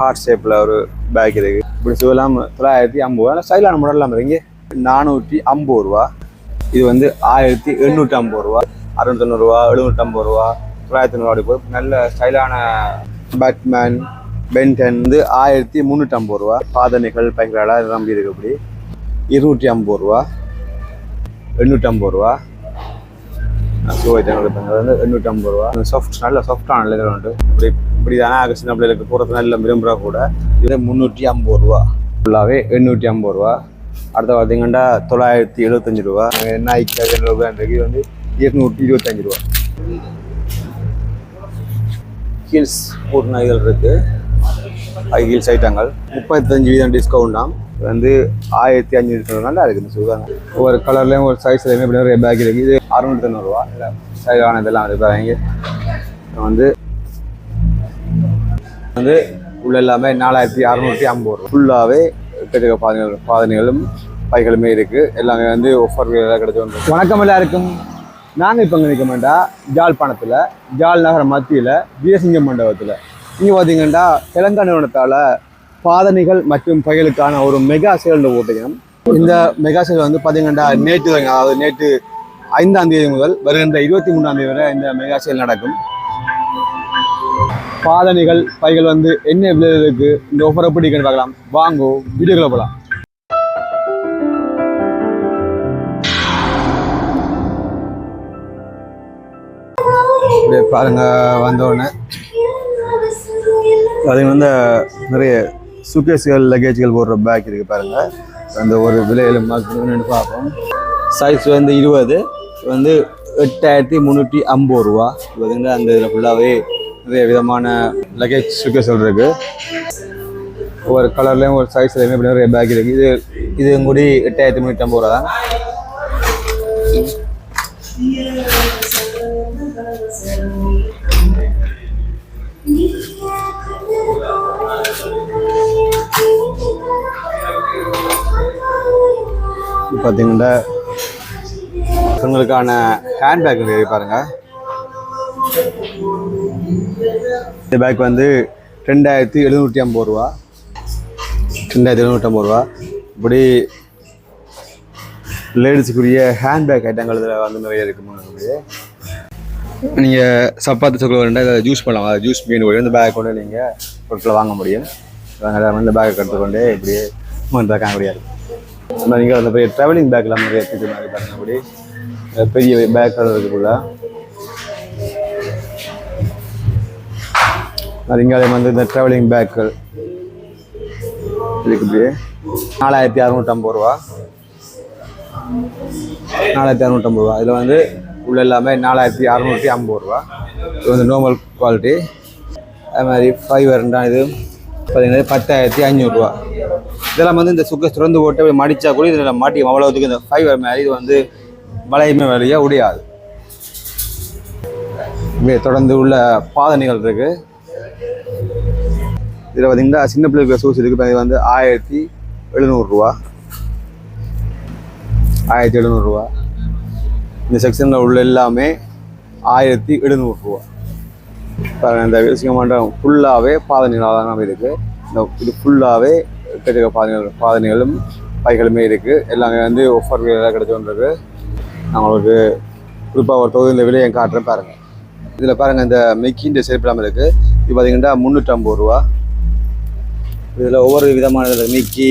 Heart ஷேப்பில் ஒரு back இருக்குது இப்படி சொல்லலாம் தொள்ளாயிரத்தி ஐம்பது ரூபா ஸ்டைலான மாடல்லாம் இருக்கு நானூற்றி ஐம்பது ரூபா. இது வந்து ஆயிரத்தி எண்ணூற்றி ஐம்பது ரூபா. அறுநூத்தொண்ணூறுவா எழுநூற்றம்பது ரூபா. தொள்ளாயிரத்தி தொண்ணூறு போய் நல்ல ஸ்டைலான பேட்மேன் பென்டன் வந்து ஆயிரத்தி முந்நூற்றம்பது ரூபா. பாதனைகள் பைக்கெல்லாம் நம்பி இருக்கு இப்படி. இருநூற்றி ஐம்பது ரூபா. எண்ணூற்றம்பது ரூபா. ஷூ ஐட்டம் வந்து எண்ணூற்றி வந்து எண்ணூற்றம்பது ரூபா. சாஃப்ட் நல்ல சாஃப்டான லெதர் உண்டு. இப்படி இப்படி தானே சின்ன பிள்ளைகளுக்கு போகிறது நல்ல விரும்புகிறா கூட. இது முந்நூற்றி ஐம்பது ரூபா. ஃபுல்லாகவே எண்ணூற்றி ஐம்பது ரூபா. அடுத்து பார்த்தீங்கன்னா தொள்ளாயிரத்தி எழுபத்தஞ்சு ரூபா. நாய்க்கு ரூபான்றது இது வந்து இருநூற்றி இருபத்தஞ்சு ரூபா. ஹீல்ஸ் ஒரு நாய்கள் இருக்குது ஹீல்ஸ் ஐட்டங்கள் முப்பத்தஞ்சு வீதம் டிஸ்கவுண்டாம் இது வந்து ஆயிரத்தி அஞ்சூறு நல்லா இருக்குது சொல்லுவாங்க ஒவ்வொரு கலர்லேயும் ஒரு சைஸ்லேயுமே இப்படி ஒரு பேக் இருக்குது இது அறுநூற்றி தொண்ணூறுரூவா சைடான இதெல்லாம் இருக்குது வந்து வந்து உள்ள எல்லாமே நாலாயிரத்தி அறநூற்றி ஐம்பது ரூபா. ஃபுல்லாகவே பெரிய பாதனைகள் பாதனைகளும் பைகளுமே இருக்குது எல்லாமே வந்து ஒஃபர் கிடைச்சி வந்து வணக்கம் எல்லாருக்கும். நாங்கள் இப்போ இங்கே நிற்க மாட்டோம் ஜாழ்ப்பாணத்தில் ஜாழ் நகர மத்தியில் வீரசிங்கம் மண்டபத்தில். இங்கே பார்த்தீங்கன்னா தெலங்கானா நிறுவனத்தால் பாதனைகள் மற்றும் பைகளுக்கான ஒரு மெகா சேல் ஓட்டுகிறோம் இந்த மெகா சேல் வந்து பார்த்தீங்கன்னா நேற்று அதாவது நேற்று ஐந்தாம் தேதி முதல் வருகின்ற இருபத்தி மூணாம் தேதி வரை இந்த மெகா சேல் நடக்கும். பாதனைகள் பைகள் வந்து என்ன விலை இருக்கு? இந்த ஆஃபர் எப்படி பார்க்கலாம். வாங்கோ வீடியோக்களை போகலாம் அப்படியே பாருங்க வந்தோடனே அது வந்து நிறைய சுகேஸ்கள் லக்கேஜ்கள் போடுற பேக் இருக்கு பாருங்க. அந்த ஒரு விலையில மார்க் பார்ப்போம். சைஸ் வந்து இருபது. வந்து எட்டாயிரத்தி முந்நூற்றி ஐம்பது ரூபா. இது அந்த இதில் ஃபுல்லாகவே நிறைய விதமான லக்கேஜ் சுகேஸ்கள் இருக்கு. ஒவ்வொரு கலர்லேயும் ஒரு சைஸ்லையுமே இப்படி நிறைய பேக் இருக்கு. இது இது கூடி எட்டாயிரத்தி முந்நூற்றி ஐம்பது ரூபா தான் பார்த்தீங்கன்னா பசங்களுக்கான ஹேண்ட்பேக் பாருங்க. இந்த பேக் வந்து ரெண்டாயிரத்தி எழுநூற்றி ஐம்பது ரூபா. ரெண்டாயிரத்தி எழுநூற்றி ஐம்பது ரூபா. இப்படி லேடிஸுக்குரிய ஹேண்ட்பேக் ஐட்டங்கள் இதில் வந்து நிறைய இருக்கு நீங்கள் சப்பாத்து சோக்கில் வேண்டாம் இதை ஜூஸ் பண்ணலாம். அதை ஜூஸ் மீன் போய் இந்த பேக் கொண்டு நீங்கள் பொருட்களை வாங்க முடியும். இந்த பேக்கை எடுத்துக்கொண்டே இப்படியே மூணு பேக் வாங்க முடியாது நீங்கள் அந்த பெரிய ட்ராவலிங் பேக்கில் நிறைய இருக்குது மாதிரி பார்த்தீங்கன்னா அப்படி பெரிய பேக் இருக்குள்ள அது இங்கே வந்து இந்த ட்ராவலிங் பேக்குகள் இதுக்கு நாலாயிரத்தி நாலாயிரத்தி அறநூற்றம்பது ரூபா. நாலாயிரத்தி அறநூற்றம்பது ரூபா. இதில் வந்து உள்ள எல்லாமே நாலாயிரத்தி அறநூற்றி ஐம்பது ரூபா. இது வந்து நார்மல் குவாலிட்டி அது மாதிரி ஃபைவர் இது. பார்த்தீங்கன்னா பத்தாயிரத்தி ஐநூறுரூவா இதெல்லாம் வந்து இந்த சுக்கை திறந்து போட்டு அப்படி மடித்தா கூட இதில் மாட்டி அவ்வளோத்துக்கு இந்த ஃபைவர் மாதிரி இது வந்து வளையுமே வழியாக உடையாது. இப்படியே தொடர்ந்து உள்ள பாதனைகள் இருக்குது இதில் பார்த்தீங்கன்னா சின்ன பிள்ளைக்கு சூஸ் இருக்குது. வந்து ஆயிரத்தி எழுநூறுரூவா ஆயிரத்தி எழுநூறுரூவா இந்த செக்ஷனில் உள்ள எல்லாமே ஆயிரத்தி எழுநூறுரூவா பாருங்கள் இந்த விவசாய மண்டபம் ஃபுல்லாகவே பாதனைகளாக தான் இருக்குது இந்த இது ஃபுல்லாகவே கிடைக்க பாதனைகள் பாதனிகளும் பைகளுமே இருக்குது எல்லாமே வந்து ஒஃபர் விலையில் கிடைச்சோன்றது நான் குறிப்பாக ஒரு தொகுதியில் விலையை காட்டுறேன் பாருங்கள் இதில் பாருங்கள் இந்த மெக்கின்ற இல்லாமல் இருக்குது இது பார்த்தீங்கன்னா முந்நூற்றம்பது ரூபா. இதில் ஒவ்வொரு விதமான இதில் மிக்கி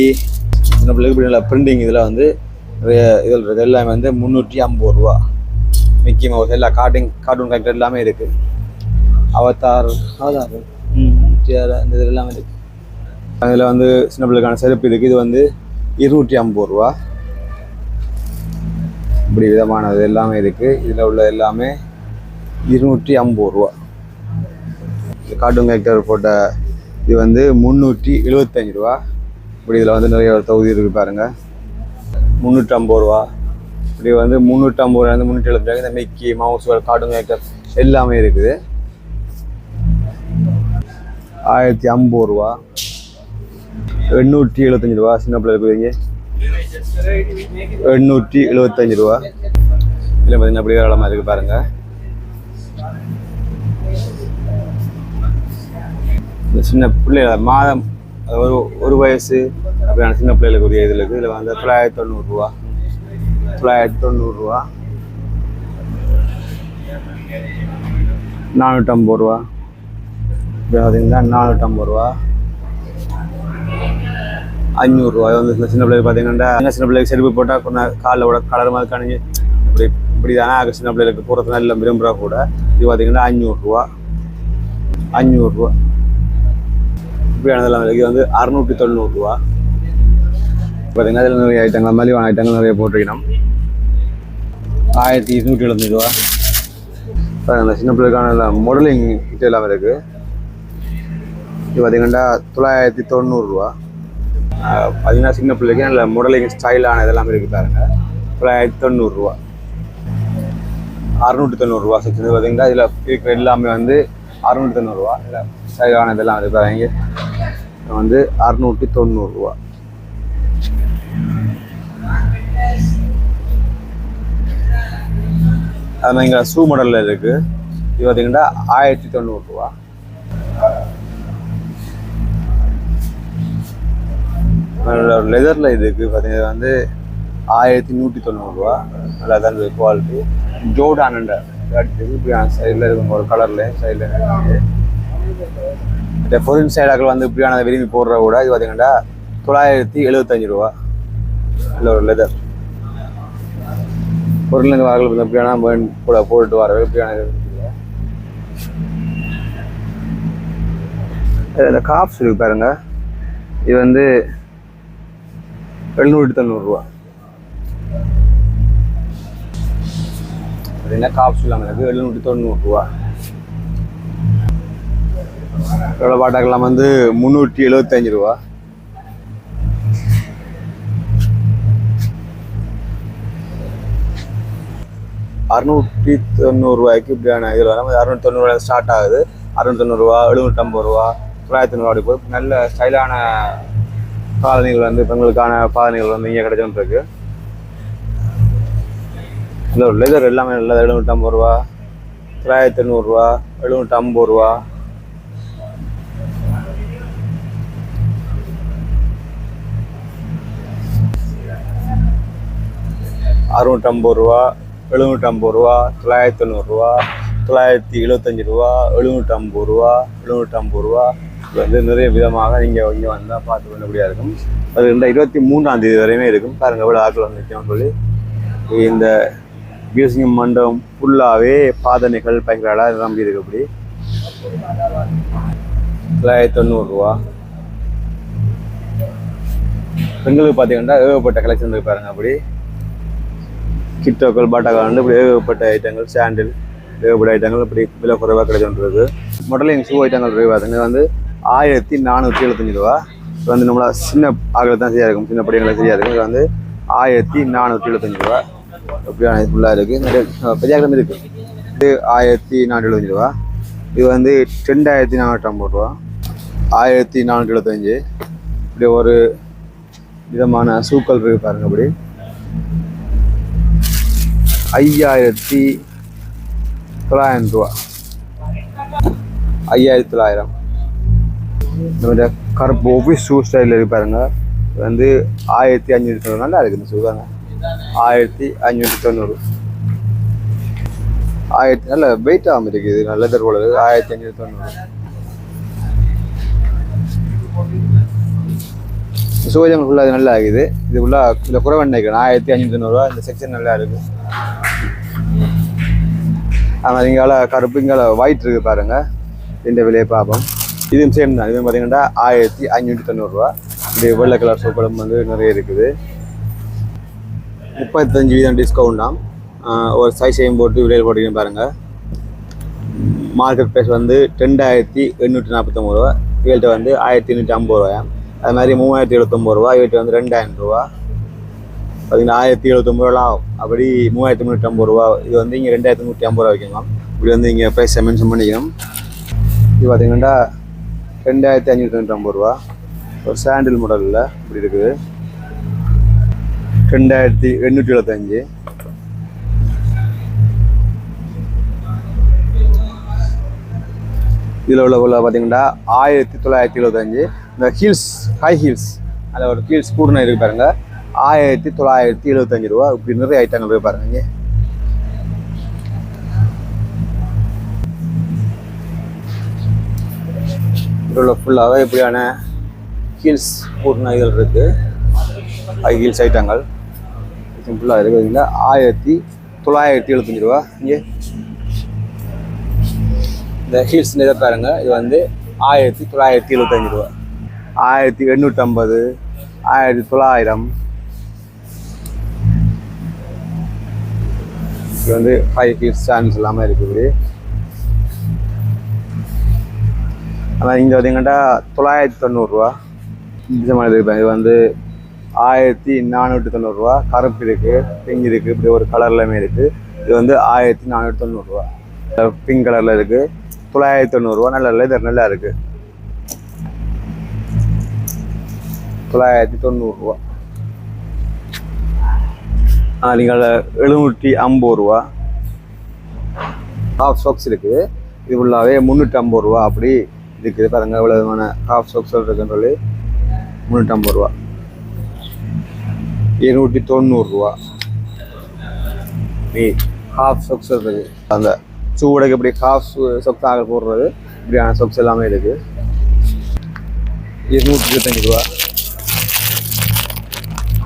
இந்த பிள்ளைக்கு பிரிண்டிங் இதில் வந்து நிறைய இதில் இருக்குது எல்லாமே வந்து முந்நூற்றி ஐம்பது ரூபா. மிக்கி மவுஸ் எல்லா கார்டிங் கார்ட்டூன் கரெக்டர் எல்லாமே இருக்குது அவதார் அவதார் இந்த இது எல்லாமே இருக்குது அதில் வந்து சின்ன பிள்ளைக்கான செருப்பு இருக்குது இது வந்து இருநூற்றி ஐம்பது ரூபா. இப்படி விதமானது எல்லாமே இருக்குது இதில் உள்ள எல்லாமே இருநூற்றி ஐம்பது ரூபா. கார்ட்டூன் கேரக்டர் போட்ட இது வந்து முந்நூற்றி எழுபத்தஞ்சி ரூபா. இப்படி இதில் வந்து நிறைய தொகுதி இருக்குது பாருங்கள் முந்நூற்றம்பது ரூபா. இப்படி வந்து முந்நூற்றம்பது ரூபாய் முந்நூற்றி எழுபத்தஞ்சு இந்த மிக்கி மவுஸ் கார்ட்டூன் கேரக்டர் எல்லாமே இருக்குது. ஆயிரத்தி ஐம்பது ரூபா. எண்ணூற்றி எழுபத்தஞ்சு ரூபா. சின்ன பிள்ளை இருக்குதுங்க எண்ணூற்றி எழுபத்தஞ்சு ரூபா. இல்லை பார்த்தீங்கன்னா அப்படி ஏராளமாக இருக்குது பாருங்கள் இந்த சின்ன பிள்ளைகள் மாதம் ஒரு ஒரு வயசு அப்படியான சின்ன பிள்ளைகளுக்கு உரிய இதில் இருக்குது இதில் வந்து தொள்ளாயிரத்தி தொண்ணூறுரூவா தொள்ளாயிரத்தி தொண்ணூறுரூவா நானூற்றம்பது ரூபா. இப்போ பார்த்தீங்கன்னா நானூற்றம்பது ரூபா. அஞ்சூறுரூவா வந்து சின்ன பிள்ளைகள் பார்த்தீங்கன்னா சின்ன சின்ன பிள்ளைக்கு செருப்பு போட்டால் கொஞ்சம் காலில் கூட கலர் மாதிரி கணிஞ்சு இப்படி இப்படி தானே சின்ன பிள்ளைகளுக்கு போகிறது நல்ல விரும்புகிறா கூட. இது பார்த்தீங்கன்னா அஞ்சூறுரூவா அஞ்சூறுரூவா இப்படியானதெல்லாம் விலைக்கு வந்து அறுநூற்றி தொண்ணூறுரூவா பார்த்தீங்கன்னா இதில் நிறைய ஐட்டங்கள் மலிவான ஐட்டங்கள் நிறைய போட்டிருக்கணும். ஆயிரத்தி இருநூற்றி எழுபத்தஞ்சு ரூபா. பாருங்க, சின்ன பிள்ளைக்கான மாடலிங் கிட்ட எல்லாம் இருக்குது இது பார்த்தீங்கன்னா தொள்ளாயிரத்தி தொண்ணூறுரூவா பார்த்தீங்கன்னா சின்ன பிள்ளைக்கு நல்ல மாடலிங் ஸ்டைலான இதெல்லாம் இருக்குது பாருங்க. தொள்ளாயிரத்தி தொண்ணூறுரூவா அறுநூற்றி தொண்ணூறுரூவா செக்ஷன் பார்த்தீங்கன்னா இதில் இருக்கிற எல்லாமே வந்து அறுநூற்றி தொண்ணூறுரூவா இல்லை ஸ்டைலான இதெல்லாம் இருக்குது பாருங்க வந்து அறுநூற்றி தொண்ணூறுரூவா அது மாதிரி இங்கே ஷூ மாடலில் இருக்குது இது பார்த்தீங்கன்னா ஆயிரத்தி தொண்ணூறுரூவா லெதரில் இது இருக்குது பார்த்தீங்கன்னா வந்து ஆயிரத்தி நூற்றி தொண்ணூறுரூவா நல்லா தான் இருக்குது குவாலிட்டி ஜோடானண்ட இப்படி சைடில் இருக்கும் ஒரு கலரில் சைடில் இந்த ஃபொரின் சைடாக்கள் வந்து இப்படியான விரும்பி போடுற கூட இது பார்த்தீங்கன்னா தொள்ளாயிரத்தி எழுபத்தஞ்சு ரூபா. இல்லை ஒரு லெதர் பொருள் வார்கள் எப்படியான கூட போட்டுட்டு வர எப்படியான இந்த காப்ஸ் இருக்கு பாருங்க. இது வந்து எழுநூற்றி தொண்ணூறுரூவா பார்த்தீங்கன்னா காப்ஸ் இல்லாமல் இருக்குது எழுநூற்றி தொண்ணூறுரூவா எவ்வளோ பாட்டாக்கெல்லாம் வந்து முந்நூற்றி எழுபத்தஞ்சு ரூபா? அறுநூற்றி தொண்ணூறுரூவாய்க்கு இப்படியான இதில் வரும் அறுநூற்றி தொண்ணூறுவா ஸ்டார்ட் ஆகுது. அறுநூற்றி தொண்ணூறுரூவா எழுநூற்றம்பது ரூபா தொள்ளாயிரத்தி தொண்ணூறு அப்படி போய் நல்ல ஸ்டைலான காலனிகள் வந்து பெண்களுக்கான பாதனைகள் வந்து இங்கே கிடைச்சிட்டு இருக்கு. இந்த லெதர் எல்லாமே நல்லது எழுநூற்றம்பது ரூபா தொள்ளாயிரத்தி தொண்ணூறுரூவா எழுநூற்றம்பது ரூபா. அறுநூற்றம்பது ரூபா எழுநூற்றம்பது ரூபா தொள்ளாயிரத்தி தொண்ணூறுரூவா தொள்ளாயிரத்தி எழுபத்தஞ்சி ரூபா எழுநூற்றம்பது ரூபா எழுநூற்றம்பது ரூபா. இது வந்து நிறைய விதமாக நீங்கள் இங்கே வந்தால் பார்த்து பண்ணக்கூடியதாக இருக்கும். அது இந்த இருபத்தி மூணாம் தேதி வரையுமே இருக்கும். பாருங்க எவ்வளோ ஆட்கள் வந்து சொல்லி. இந்த மியூசியம் மண்டபம் ஃபுல்லாகவே பாதனைகள் பயங்களாக நம்பி இருக்கு அப்படி? தொள்ளாயிரத்தி தொண்ணூறுரூவா பெண்களுக்கு பார்த்தீங்கன்னா ஏகப்பட்ட கலெக்ஷன் இருக்கு பாருங்க அப்படி. கிட்டோக்கள் பாட்டாக்கள் இப்படி ஏகப்பட்ட ஐட்டங்கள் சாண்டில் ஏகப்பட்ட ஐட்டங்கள் இப்படி விலை குறைவாக கிடைச்சிருக்கு மாடலிங் ஷூ ஐட்டங்கள் பார்த்தீங்கன்னா வந்து ஆயிரத்தி நானூற்றி எழுபத்தஞ்சு ரூபா. இது வந்து நம்மளா சின்ன ஆகல தான் சரியாக இருக்கும். சின்ன படிகளை சரியாக இருக்கும். இது வந்து ஆயிரத்தி நானூற்றி எழுபத்தஞ்சு ரூபா. அப்படியான ஃபுல்லாக இருக்குது நிறைய பெரியாக்கிழமை இருக்குது இது ஆயிரத்தி நானூற்றி எழுபத்தஞ்சு ரூபா. இது வந்து ரெண்டாயிரத்தி நானூற்றி ஐம்பது ரூபா. ஆயிரத்தி நானூற்றி எழுபத்தஞ்சு இப்படி ஒரு விதமான சூக்கள் இருக்கு பாருங்கள் அப்படி. ஐயாயிரத்தி தொள்ளாயிரம் ரூபா. ஐயாயிரத்தி தொள்ளாயிரம். இந்த கருப்பு ஒவ்வொரு ஷூ ஸ்டைலில் இருக்கு பாருங்க. வந்து ஆயிரத்தி அஞ்சூற்றி தொண்ணூறு நல்லா இருக்குது இந்த ஷூ தாங்க ஆயிரத்தி அஞ்சூற்றி தொண்ணூறு. ஆயிரத்தி நல்ல வெயிட் ஆகாமல் இருக்குது நல்ல தருவோம் ஆயிரத்தி அஞ்சூற்றி தொண்ணூறு. சூரியன் ஃபுல்லாக அது நல்லா இருக்குது. இது ஃபுல்லாக இதில் குறைவன் ஆயிரத்தி அஞ்சூற்றி தொண்ணூறுரூவா இந்த செக்ஷன் நல்லா இருக்குது. ஆனால் இங்கால கருப்பு இங்கால ஒயிட் இருக்குது பாருங்க. இந்த விலையை பார்ப்போம். இதுவும் சேம் தான். இதுவும் பார்த்தீங்கன்னா ஆயிரத்தி ஐநூற்றி தொண்ணூறுரூவா இது வெள்ளை கலர் சோப்படம் வந்து நிறைய இருக்குது. முப்பத்தஞ்சு வீதம் டிஸ்கவுண்டாம் ஒரு சைஸையும் போட்டு விலையில் போட்டிங்கன்னு பாருங்கள் மார்க்கெட் ப்ரைஸ் வந்து ரெண்டாயிரத்தி எண்ணூற்றி நாற்பத்தொம்பது ரூபா. இவள்கிட்ட வந்து ஆயிரத்தி எண்ணூற்றி ஐம்பது ரூபாயா? அது மாதிரி மூவாயிரத்தி எழுபத்தொம்பது ரூபா. இவள்கிட்ட வந்து ரெண்டாயிரம் ரூபா. பார்த்தீங்கன்னா ஆயிரத்தி எழுபத்தொம்பது ரூபாலாம் அப்படி மூவாயிரத்தி முந்நூற்றி ஐம்பது ரூபா இது வந்து இங்கே ரெண்டாயிரத்தி நூற்றி ஐம்பது ரூபா வைக்கலாம். இப்படி வந்து இங்கே ப்ரைஸ் மென்ஷன் பண்ணிக்கணும். இது பார்த்தீங்கன்னா ரெண்டாயிரத்தி அஞ்சூற்றி தொண்ணூற்றி ஐம்பது ரூபா. ஒரு சாண்டில் மாடலில் இப்படி இருக்குது. ரெண்டாயிரத்தி எண்ணூற்றி எழுபத்தஞ்சு. இதில் உள்ள உள்ள பார்த்தீங்கன்னா ஆயிரத்தி தொள்ளாயிரத்தி எழுபத்தஞ்சு. இந்த ஹீல்ஸ் ஹை ஹீல்ஸ் அதில் ஒரு ஹீல்ஸ் கூடுனா இருக்கு பாருங்கள் ஆயிரத்தி தொள்ளாயிரத்தி எழுபத்தஞ்சு ரூபா. இப்படி நிறைய ஐட்டங்கள் போய் பாருங்க இதில் ஃபுல்லாகவே இப்படியான ஹீல்ஸ் கூடுன இதுகள் இருக்குது ஹை ஹீல்ஸ் ஐட்டங்கள் சிம்பிளாக இருக்குதுங்களா ஆயிரத்தி தொள்ளாயிரத்தி எழுபத்தஞ்சு ரூபா. இங்கே. இந்த ஹீல்ஸ் இதை பாருங்க. இது வந்து ஆயிரத்தி தொள்ளாயிரத்தி எழுபத்தஞ்சு ரூபா. ஆயிரத்தி எண்ணூற்றம்பது ஆயிரத்தி தொள்ளாயிரம் இது வந்து ஃபைவ் ஃபீட் ஸ்டாண்ட்ஸ் எல்லாமே இருக்குது. ஆனால் இங்கே பார்த்தீங்கன்னா தொள்ளாயிரத்தி தொண்ணூறுரூவா இந்த மாதிரி இருப்பேன் இது வந்து ஆயிரத்தி நானூற்றி தொண்ணூறுரூவா கருப்பு இருக்குது பிங்க் இருக்குது இப்படி ஒரு எல்லாமே இருக்குது இது வந்து ஆயிரத்தி நானூற்றி தொண்ணூறுரூவா பிங்க் கலரில் இருக்குது தொள்ளாயிரத்தி தொண்ணூறுரூவா நல்ல லெதர் நல்லா இருக்குது தொள்ளாயிரத்தி தொண்ணூறுரூவா நீங்கள் எழுநூற்றி ஐம்பது ரூபா. ஹாஃப் சாக்ஸ் இருக்குது இது ஃபுல்லாகவே முந்நூற்றி ஐம்பது ரூபா. அப்படி இருக்குது. பாருங்க இவ்வளோ விதமான ஹாஃப் சாக்ஸ் இருக்குன்னு சொல்லி முந்நூற்றி ஐம்பது ரூபா. இருநூற்றி தொண்ணூறுரூவா நீ ஹாஃப் சொக்ஸ் இருக்குது அந்த சூடைக்கு இப்படி ஹாஃப் சொக்ஸாக போடுறது. இப்படியான சொக்ஸ் எல்லாமே இருக்குது இருநூற்றி இருபத்தஞ்சி ரூபா.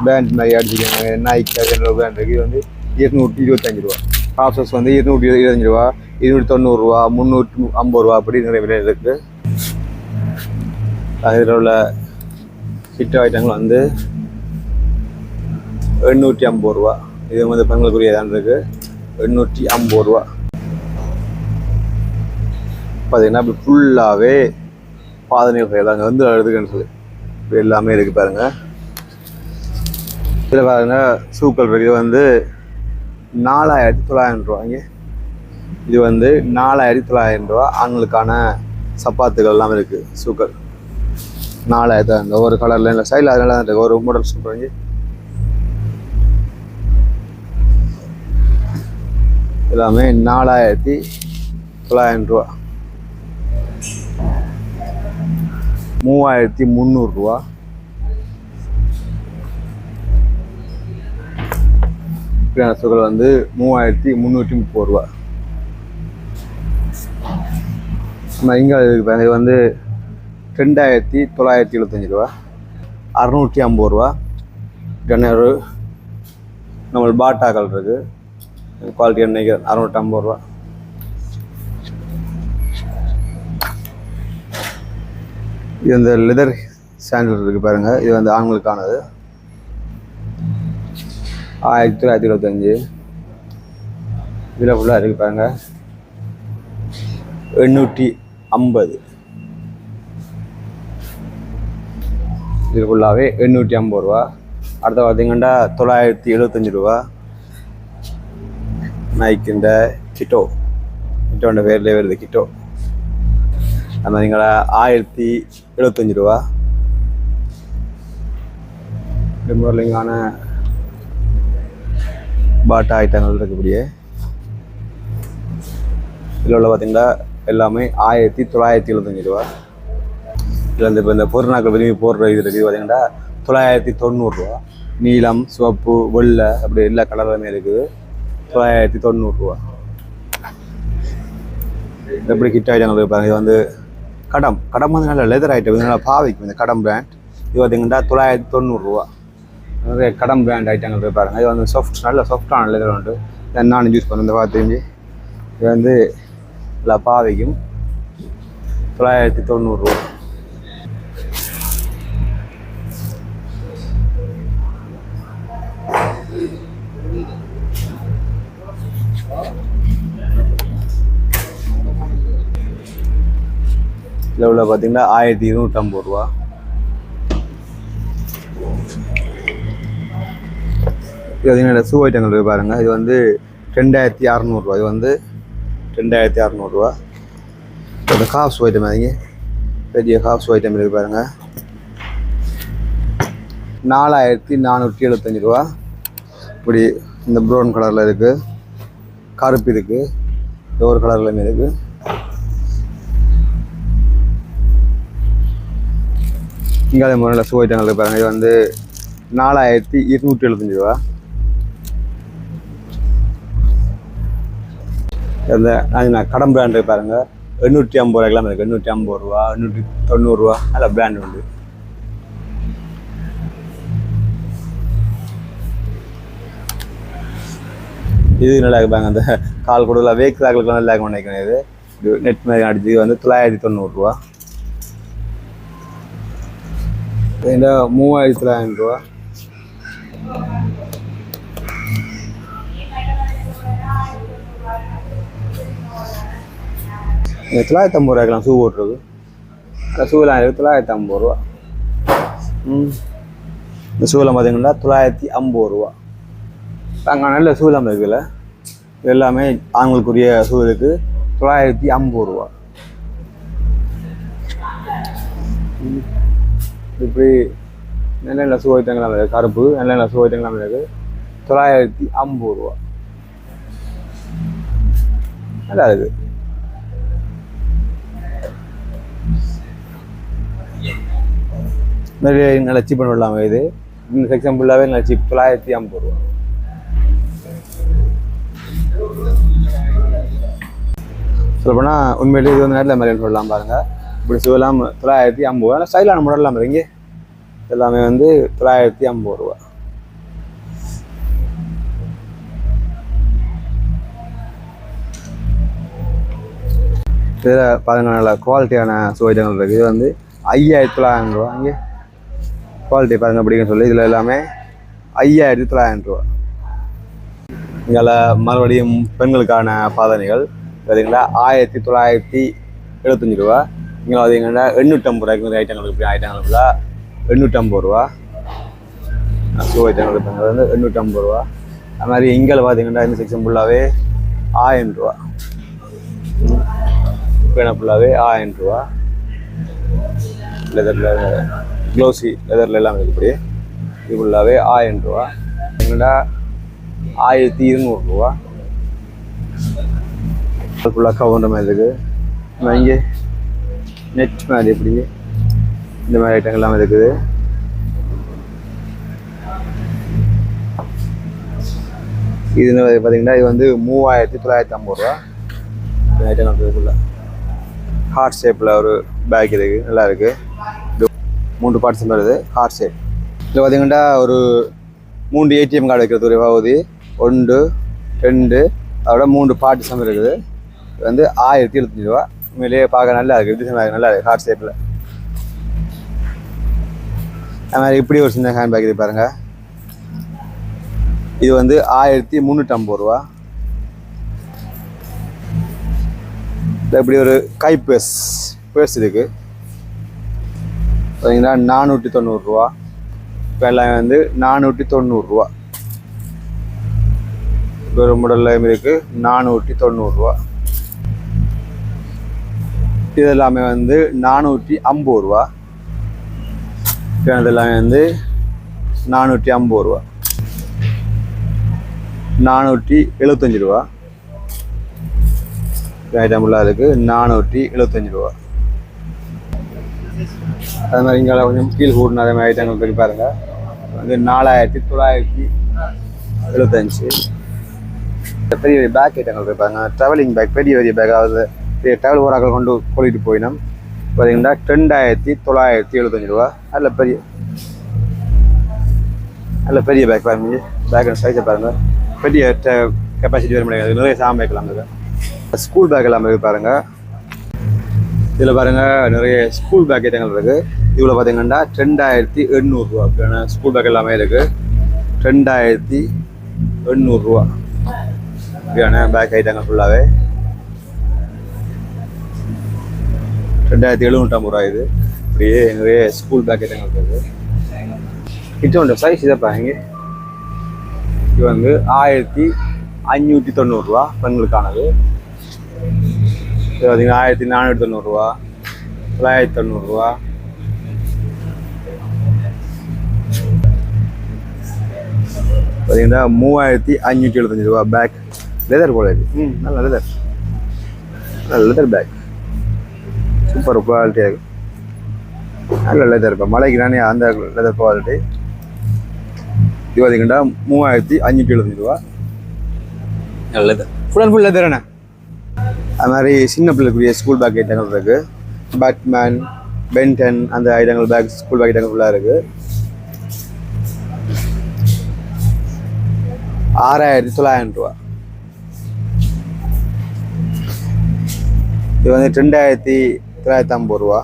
பேண்ட் மாதிரி அடிச்சுக்காங்க நாய்க்கு ஜெனரல் பேண்ட் இருக்குது இது வந்து இருநூற்றி இருபத்தஞ்சி ரூபா. ஹாஃப்ஸஸ் வந்து இருநூற்றி இருபத்தஞ்சி ரூபா. இருநூற்றி தொண்ணூறுரூவா முந்நூற்றி ஐம்பது ரூபா அப்படி நிறைய விலை இருக்குது அதில் உள்ள ஹிட் ஐட்டங்கள் வந்து எண்ணூற்றி ஐம்பது ரூபா. இது வந்து பெண்களுக்குரியதான் இருக்குது எண்ணூற்றி ஐம்பது ரூபா. பார்த்தீங்கன்னா இப்படி ஃபுல்லாகவே பாதனை செய்யலாம் அங்கே வந்து எழுதுக்குன்னு சொல்லி. எல்லாமே இருக்குது பாருங்கள் இதில் பார்த்தீங்கன்னா ஷூக்கள் இருக்குது இது வந்து நாலாயிரத்தி தொள்ளாயிரம் ரூபாங்க இது வந்து நாலாயிரத்தி தொள்ளாயிரம் ரூபா ஆண்களுக்கான சப்பாத்துகள் எல்லாம் இருக்குது ஷூக்கள் நாலாயிரத்தி அந்த ஒரு கலரில் இல்லை சைடில் அதனால தான் இருக்குது ஒரு மாடல் சூப்பர் எல்லாமே நாலாயிரத்தி தொள்ளாயிரம் ரூபா. மூவாயிரத்தி முந்நூறுரூவா இப்படியான வந்து மூவாயிரத்தி முந்நூற்றி முப்பது ரூபா. நம்ம இங்கே இது வந்து ரெண்டாயிரத்தி தொள்ளாயிரத்தி எழுபத்தஞ்சி ரூபா. அறநூற்றி ஐம்பது ரூபா. கண்ணூறு நம்ம பாட்டாக்கள் இருக்குது குவாலிட்டி என்னைக்கு அறுநூற்றி ஐம்பது ரூபா. இது இந்த லெதர் சாண்டில் இருக்குது பாருங்கள் இது வந்து ஆண்களுக்கானது. ஆயிரத்தி தொள்ளாயிரத்தி இருபத்தஞ்சி. இதில் ஃபுல்லாக இருக்கு பாருங்க. எண்ணூற்றி ஐம்பது. இது ஃபுல்லாகவே எண்ணூற்றி ஐம்பது ரூபா. அடுத்து பார்த்தீங்கன்னா தொள்ளாயிரத்தி எழுபத்தஞ்சி ரூபா. நைக்கின்ற கிட்டோ கிட்டோன்ற பேரில் வருது கிட்டோ அந்த நீங்கள ஆயிரத்தி எழுபத்தஞ்சி ரூபா. பெங்களூர்லிங்கான பாட்டா ஐட்டங்கள் இருக்கக்கூடிய இதில் உள்ள பார்த்தீங்கன்னா எல்லாமே ஆயிரத்தி தொள்ளாயிரத்தி எழுபத்தஞ்சு ரூபா. இதில் இந்த இப்போ இந்த பொருநாக்கள் விரும்பி போடுற இது இருக்குது பார்த்தீங்கன்னா தொள்ளாயிரத்தி தொண்ணூறுரூவா நீலம் சிவப்பு வெள்ளை அப்படி எல்லா கலருமே இருக்குது. தொள்ளாயிரத்தி தொண்ணூறுரூவா எப்படி ஹிட் ஐட்டங்கள் பாருங்க. இது வந்து கடம். கடம் வந்து நல்ல லெதர் ஐட்டம் நல்லா பாவிக்கும் இந்த கடம் பிராண்ட் இது பார்த்தீங்கன்னா தொள்ளாயிரத்தி தொண்ணூறுரூவா நிறைய கடம் பிராண்ட் ஐட்டங்கள் இருக்கு பாருங்க. இது வந்து சாஃப்ட் நல்ல சாஃப்டான லெதர் உண்டு. நானும் யூஸ் பண்ணுறது இந்த பார்த்து இது வந்து நல்லா பாவைக்கும் தொள்ளாயிரத்தி தொண்ணூறுரூவா இதில் உள்ள பார்த்தீங்கன்னா ஆயிரத்தி இருநூற்றம்பது ரூபா. இது என்னோட ஷூ ஐட்டங்கள் போய் பாருங்கள் இது வந்து ரெண்டாயிரத்தி அறநூறுவா. இது வந்து ரெண்டாயிரத்தி அறநூறுவா. இந்த காஃப் ஷூ ஐட்டம் அதிங்க பெரிய காஃப் ஷூ ஐட்டம் இருக்குது பாருங்கள் நாலாயிரத்தி நானூற்றி எழுபத்தஞ்சி ரூபா. இப்படி இந்த ப்ரௌன் கலரில் இருக்குது கருப்பு இருக்குது இந்த ஒரு கலர்லையுமே இருக்குது இங்கே அதே மாதிரி ஷூ ஐட்டங்கள் பாருங்கள் இது வந்து நாலாயிரத்தி இருநூற்றி எழுபத்தஞ்சி ரூபா. இந்த நான் கடன் பிராண்ட் பாருங்க. எண்ணூற்றி ஐம்பது ரூபாய்க்கெல்லாம் இருக்குது எண்ணூற்றி ஐம்பது ரூபா எண்ணூற்றி தொண்ணூறுரூவா அதில் பிராண்ட் உண்டு. இது நல்லா இருப்பாங்க அந்த கால் கூடல வேக்ஸாக்களுக்கு நல்லா இருக்கும் நினைக்கிறேன் இது நெட் மாதிரி அடிச்சு வந்து தொள்ளாயிரத்தி தொண்ணூறுரூவா மூவாயிரத்தி தொள்ளாயிரம் ரூபா. இங்கே தொள்ளாயிரத்தி ஐம்பது ரூபாய்க்கெல்லாம் ஷூ போட்டுருக்கு. அந்த ஷூலாம் இருக்குது தொள்ளாயிரத்தி ஐம்பது ரூபா. ம். இந்த ஷூவில் பார்த்தீங்கன்னா தொள்ளாயிரத்தி ஐம்பது ரூபா. அங்கே நல்ல ஷூலாம் இருக்குல்ல? எல்லாமே ஆண்களுக்குரிய ஷூ இருக்குது தொள்ளாயிரத்தி ஐம்பது ரூபா. இப்படி நல்ல நல்ல ஷூ ஐட்டங்கள்லாம் இருக்குது கருப்பு நல்ல நல்ல ஷூ ஐட்டங்கள்லாம் இருக்குது தொள்ளாயிரத்தி ஐம்பது ரூபா. நல்லா இருக்குது நிறைய நல்ல சீப் பண்ணலாம் இது. இந்த செக்ஷன் ஃபுல்லாகவே நல்ல சீப் தொள்ளாயிரத்தி ஐம்பது ரூபா. சொல்லப்போனால் உண்மையிலேயே இது வந்து நேரில் மாதிரி சொல்லலாம் பாருங்கள் இப்படி சொல்லலாம் தொள்ளாயிரத்தி ஐம்பது ரூபா. ஸ்டைலான மாடலாம் பாருங்க. எல்லாமே வந்து தொள்ளாயிரத்தி ஐம்பது ரூபா. இதில் பாருங்கள் நல்ல குவாலிட்டியான சுவைதங்கள் இருக்குது இது வந்து ஐயாயிரத்தி தொள்ளாயிரம் ரூபா. இங்கே குவாலிட்டி பாருங்க பிடிக்கும் சொல்லி இதில் எல்லாமே ஐயாயிரத்தி தொள்ளாயிரம் ரூபா இங்கே மறுபடியும் பெண்களுக்கான பாதனைகள் பார்த்தீங்களா ஆயிரத்தி தொள்ளாயிரத்தி எழுபத்தஞ்சி ரூபா. இங்கே பார்த்தீங்கன்னா எண்ணூற்றம்பது ரூபாய்க்கு ஒரு ஐட்டங்கள் இப்படி ஐட்டங்கள் ஃபுல்லாக எண்ணூற்றம்பது ரூபா. ஷூ ஐட்டங்கள் இருப்பாங்க வந்து எண்ணூற்றம்பது ரூபா. அது மாதிரி இங்கே பார்த்தீங்கன்னா இந்த செக்ஷன் ஃபுல்லாகவே ஆயிரம் ரூபா. பேனா ஃபுல்லாகவே ஆயிரம் ரூபா. லெதரில் க்ளோஸி லெதரில் எல்லாம் இப்படி இது ஃபுல்லாகவே ஆயிரம் ரூபா. என்னடா? ஆயிரத்தி இருநூறுவா ஃபுல்லாக கவுண்ட மாதிரி இருக்குது. நம்ம இங்கே நெட் மாதிரி எப்படி இந்த மாதிரி ஐட்டங்கள்லாம் இருக்குது. இது பார்த்தீங்கன்னா இது வந்து மூவாயிரத்தி தொள்ளாயிரத்தி ஐம்பது ரூபா. இந்த ஐட்டம் இருக்குல்ல ஹார்ட் ஷேப்பில் ஒரு பேக் இருக்குது. நல்லா இருக்குது. மூன்று பார்ட்ஸ் வருது. ஹார்ட் ஷேப் இதில் பார்த்தீங்கன்னா ஒரு மூன்று ஏடிஎம் கார்டு வைக்கிறது ஒரு பகுதி. ஒன்று ரெண்டு அதோட மூன்று பார்ட்ஸ் இருக்குது. இது வந்து ஆயிரத்தி எழுபத்தஞ்சு ரூபா. உண்மையிலேயே பார்க்க நல்லா இருக்குது டிசைன் நல்லா இருக்குது ஹார்ட் ஷேப்பில் அது மாதிரி இப்படி ஒரு சின்ன ஹேண்ட் பேக் இது பாருங்கள் இது வந்து ஆயிரத்தி முந்நூற்றம்பது ரூபா. இப்படி ஒரு கை பேஸ் பேஸ் இருக்குது பார்த்தீங்கன்னா நானூற்றி தொண்ணூறுரூவா இப்போ எல்லாம் வந்து நானூற்றி தொண்ணூறுரூவா வெறும் மாடல்லையும் இருக்கு நானூற்றி தொண்ணூறுரூவா இது எல்லாமே வந்து நானூற்றி ஐம்பது ரூபா இது எல்லாமே வந்து நானூற்றி ஐம்பது ரூபா நானூற்றி எழுபத்தஞ்சி ரூபா ஐட்டம்லாம் இருக்குது நானூற்றி எழுபத்தஞ்சி ரூபா அது மாதிரி இங்கே கொஞ்சம் கீழ் கூடின அதே மாதிரி ஐட்டங்கள் இருக்கு பாருங்க. வந்து நாலாயிரத்தி தொள்ளாயிரத்தி எழுபத்தஞ்சு. பெரிய பெரிய பேக் ஐட்டங்கள் இருப்பாங்க ட்ராவலிங் பேக் பெரிய பெரிய பேக் அதாவது பெரிய ட்ராவல் ஓராக்கள் கொண்டு கொள்ளிட்டு போயினோம். பார்த்தீங்கன்னா ரெண்டாயிரத்தி தொள்ளாயிரத்தி எழுபத்தஞ்சு ரூபா. அதில் பெரிய அதில் பெரிய பேக் பாருங்க. பேக் சைஸை பாருங்க. பெரிய கெப்பாசிட்டி வர முடியாது நிறைய சாமி வைக்கலாம் இருக்குது ஸ்கூல் பேக் எல்லாம் இருக்குது பாருங்க. இதில் பாருங்க நிறைய ஸ்கூல் பேக் ஐட்டங்கள் இருக்கு. இதில் பார்த்தீங்கன்னா ரெண்டாயிரத்தி எண்ணூறுரூவா ஸ்கூல் பேக் எல்லாமே இருக்கு. ரெண்டாயிரத்தி எண்ணூறுரூவா இப்படியான பேக் ஐட்டங்கள் ஃபுல்லாகவே ரெண்டாயிரத்தி எழுநூற்றம்பது ரூபா இது. இப்படியே நிறைய ஸ்கூல் பேக் ஐட்டங்கள் இருக்குது கிச்சோட சைஸ் இதை பாருங்க. இது வந்து ஆயிரத்தி அஞ்சூற்றி தொண்ணூறுரூவா பெண்களுக்கானது. பார்த்தீங்கன்னா ஆயிரத்தி நானூற்றி தொண்ணூறுரூவா தொள்ளாயிரத்தி தொண்ணூறுரூவா பார்த்தீங்கன்னா மூவாயிரத்தி அஞ்சூற்றி எழுபத்தஞ்சு ரூபா பேக் லெதர் இருக்கு ம். நல்ல லெதர் நல்ல லெதர் பேக் சூப்பர் குவாலிட்டியாக இருக்கு நல்ல லெதர் இப்போ மலைக்கு நானே அந்த லெதர் குவாலிட்டி இது பார்த்தீங்கன்னா மூவாயிரத்தி அஞ்சூற்றி எழுபது ரூபா. நல்லது ஃபுல் அண்ட் ஃபுல் லெதர் என்ன அது மாதிரி சின்ன பிள்ளைக்குரிய ஸ்கூல் பேக் ஐட்டங்கள் இருக்குது பேட்மேன் பென்டன் அந்த ஐட்டங்கள் பேக் ஸ்கூல் பேக் ஐட்டங்கள் ஃபுல்லாக இருக்குது ஆறாயிரத்தி தொள்ளாயிரம் ரூபா. இது வந்து ரெண்டாயிரத்தி தொள்ளாயிரத்தி ஐம்பது ரூபா.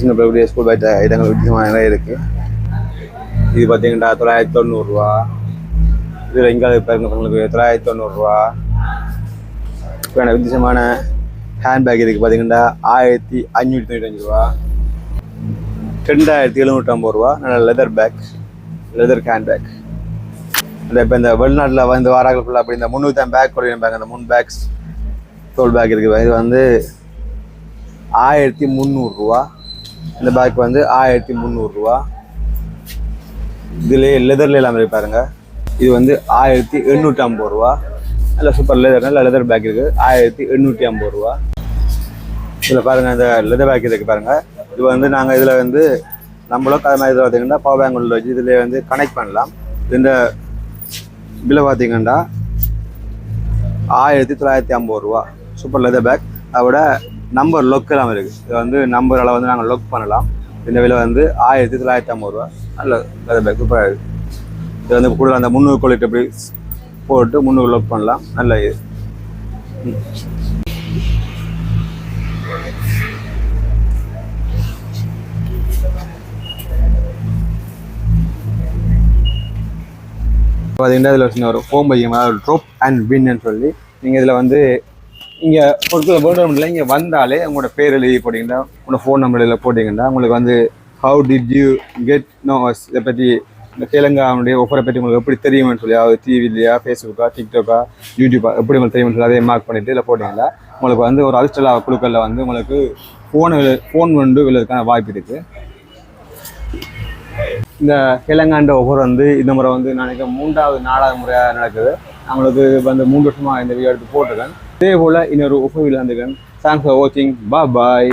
சின்ன பிள்ளைக்குரிய ஸ்கூல் பேக் ஐட்டங்கள் வித்தியாசமாக நிறைய இருக்குது இது பார்த்தீங்கன்னா தொள்ளாயிரத்தி தொண்ணூறுரூவா இதில் இங்கே பாருங்க உங்களுக்கு தொள்ளாயிரத்தி தொண்ணூறுரூவா வேணா வித்தியாசமான ஹேண்ட்பேக் இருக்குது பார்த்தீங்கன்னா ஆயிரத்தி அஞ்சூற்றி தொண்ணூத்தஞ்சு ரூபா. ரெண்டாயிரத்தி எழுநூற்றம்பது ரூபா. நல்ல லெதர் பேக் லெதர் ஹேண்ட்பேக் இந்த இப்போ இந்த வெளிநாட்டில் வந்து வாராக்கள் ஃபுல்லாக அப்படி இந்த முந்நூற்றி பேக் கொடுக்குற பேக் அந்த மூணு பேக்ஸ் தோல் பேக் இருக்குது இது வந்து ஆயிரத்தி முந்நூறுரூவா இந்த பேக் வந்து ஆயிரத்தி முந்நூறுரூவா இதுலேயே லெதர்ல எல்லாமே பாருங்கள் இது வந்து ஆயிரத்தி எண்ணூற்றி ஐம்பது ரூபா. நல்ல சூப்பர் லெதர் நல்ல லெதர் பேக் இருக்கு. ஆயிரத்தி எண்ணூற்றி ஐம்பது ரூபா. இதில் பாருங்க இந்த லெதர் பேக் இருக்கு பாருங்க. இது வந்து நாங்கள் இதில் வந்து நம்மளும் அது மாதிரி இதில் பார்த்தீங்கன்னா பவர் பேங்க் உள்ள வச்சு இதில் வந்து கனெக்ட் பண்ணலாம். இந்த பில்லை பார்த்தீங்கன்னா ஆயிரத்தி தொள்ளாயிரத்தி ஐம்பது ரூபா. சூப்பர் லெதர் பேக் அதோட நம்பர் லொக் எல்லாம் இருக்குது இது வந்து நம்பரால் வந்து நாங்கள் லொக் பண்ணலாம். இந்த விலை வந்து ஆயிரத்தி தொள்ளாயிரத்தி ஐம்பது ரூபா. நல்ல லெதர் பேக் சூப்பராக இருக்குது இது வந்து கூட அந்த முந்நூறு குவாலிட்டி எப்படி போட்டு முந்நூறு பண்ணலாம். நல்ல இது. பார்த்தீங்கன்னா இதில் சின்ன ஒரு ஃபோம் பையம் ஒரு ட்ரோப் அண்ட் வின்னு சொல்லி நீங்கள் இதில் வந்து இங்கே பொருட்களை வேணும் இங்கே வந்தாலே உங்களோட பேர் எழுதி போட்டிங்கன்னா உங்களோட ஃபோன் நம்பர் இதில் போட்டிங்கன்னா உங்களுக்கு வந்து how did you get know இதை பற்றி இந்த தெலுங்கானுடைய ஒவ்வொரு பற்றி உங்களுக்கு எப்படி தெரியும்னு சொல்லி அதாவது டிவிலையா ஃபேஸ்புக்கா டிக்டாக்கா யூடியூப்பா எப்படி உங்களுக்கு தெரியும்னு சொல்லி அதே மார்க் பண்ணிட்டு இதில் போட்டிங்கன்னா உங்களுக்கு வந்து ஒரு அதிர்ஷ்டலா குழுக்களில் வந்து உங்களுக்கு ஃபோன் ஃபோன் வந்து விழுறதுக்கான வாய்ப்பு இருக்குது இந்த தெலுங்காண்ட ஒவ்வொரு வந்து இந்த முறை வந்து நினைக்க மூன்றாவது நாலாவது முறையாக நடக்குது. நம்மளுக்கு வந்து மூன்று வருஷமாக இந்த வீடியோ எடுத்து போட்டிருக்கேன். இதே போல் இன்னொரு ஒவ்வொரு வந்துருக்கேன். தேங்க்ஸ் ஃபார் வாட்சிங் பா பாய்